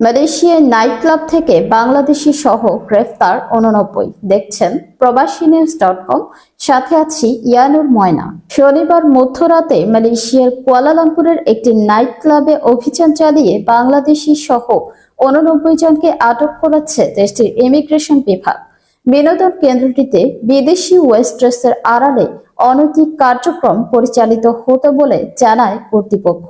মালয়েশিয়ার night club থেকে বাংলাদেশি সহ গ্রেফতার উননব্বই। দেখছেন প্রবাসী নিউজ ডট কম। সাথে আছি ইয়ানুর ময়না। শনিবার মধ্যরাতে মালয়েশিয়ার কুয়ালালামপুরের একটি নাইট ক্লাবে অভিযান চালিয়ে বাংলাদেশি সহ উননব্বই জনকে আটক করেছে দেশটির ইমিগ্রেশন বিভাগ। বিনোদন কেন্দ্রটিতে বিদেশি ওয়েস্ট্রেসের আড়ালে অনৈতিক কার্যক্রম পরিচালিত হতো বলে জানায় কর্তৃপক্ষ।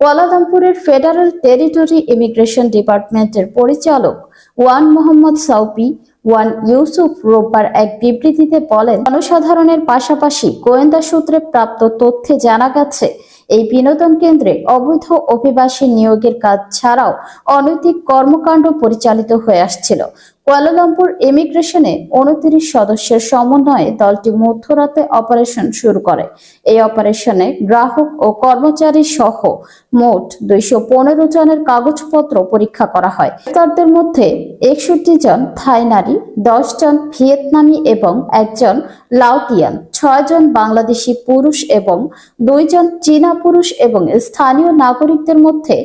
কুয়ালালামপুরের ফেডারেল টেরিটরি ইমিগ্রেশন ডিপার্টমেন্টের পরিচালক Wan Mohammad Saupi, Wan Yusuf রোববার এক বিবৃতিতে বলেন, জনসাধারণের পাশাপাশি গোয়েন্দা সূত্রে প্রাপ্ত তথ্যে জানা গেছে এই বিনোদন কেন্দ্রে অবৈধ অভিবাসী নিয়োগের কাজ ছাড়াও অনৈতিক কর্মকাণ্ড পরিচালিত হয়ে আসছিল। কুয়ালালামপুর ইমিগ্রেশনে উনত্রিশ সদস্যের সমন্বয়ে দলটি মধ্যরাতে অপারেশন শুরু করে। এই অপারেশনে গ্রাহক ও কর্মচারী সহ মোট দুইশো পনেরো জনের কাগজপত্র পরীক্ষা করা হয়। গ্রেফতারদের মধ্যে একষট্টি জন থাই নারী, দশ জন ভিয়েতনামি এবং একজন লাউটিয়ান ছয় জন বাংলাদেশি পুরুষ এবং দুইজন চীনা পুরুষ এবং স্থানীয় নাগরিকদের মধ্যে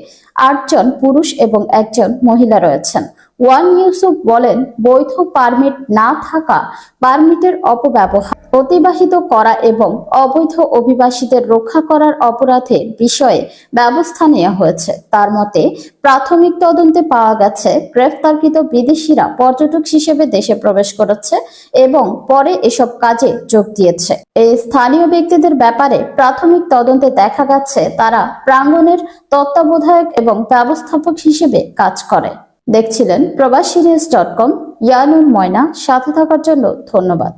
আটজন পুরুষ এবং একজন মহিলা রয়েছেন। ওয়ান ইউসুফ বলেন, বৈধ পারমিট না থাকা পারমিটের অপব্যবহার, অতিবাহিত করা এবং অবৈধ অভিবাসীদের রক্ষা করার অপরাধের বিষয়ে ব্যবস্থা নেওয়া হয়েছে। তার মতে, প্রাথমিক তদন্তে পাওয়া গেছে, গ্রেফতারকৃত বিদেশিরা পর্যটক হিসেবে দেশে প্রবেশ করেছে এবং পরে এসব কাজে যোগ দিয়েছে। এই স্থানীয় ব্যক্তিদের ব্যাপারে প্রাথমিক তদন্তে দেখা গেছে, তারা প্রাঙ্গণের তত্ত্বাবধায়ক এবং ব্যবস্থাপক হিসেবে কাজ করে। দেখছিলেন প্রবাসী ডট কম ইয়ানুন ময়না সাথে থাকার জন্য ধন্যবাদ।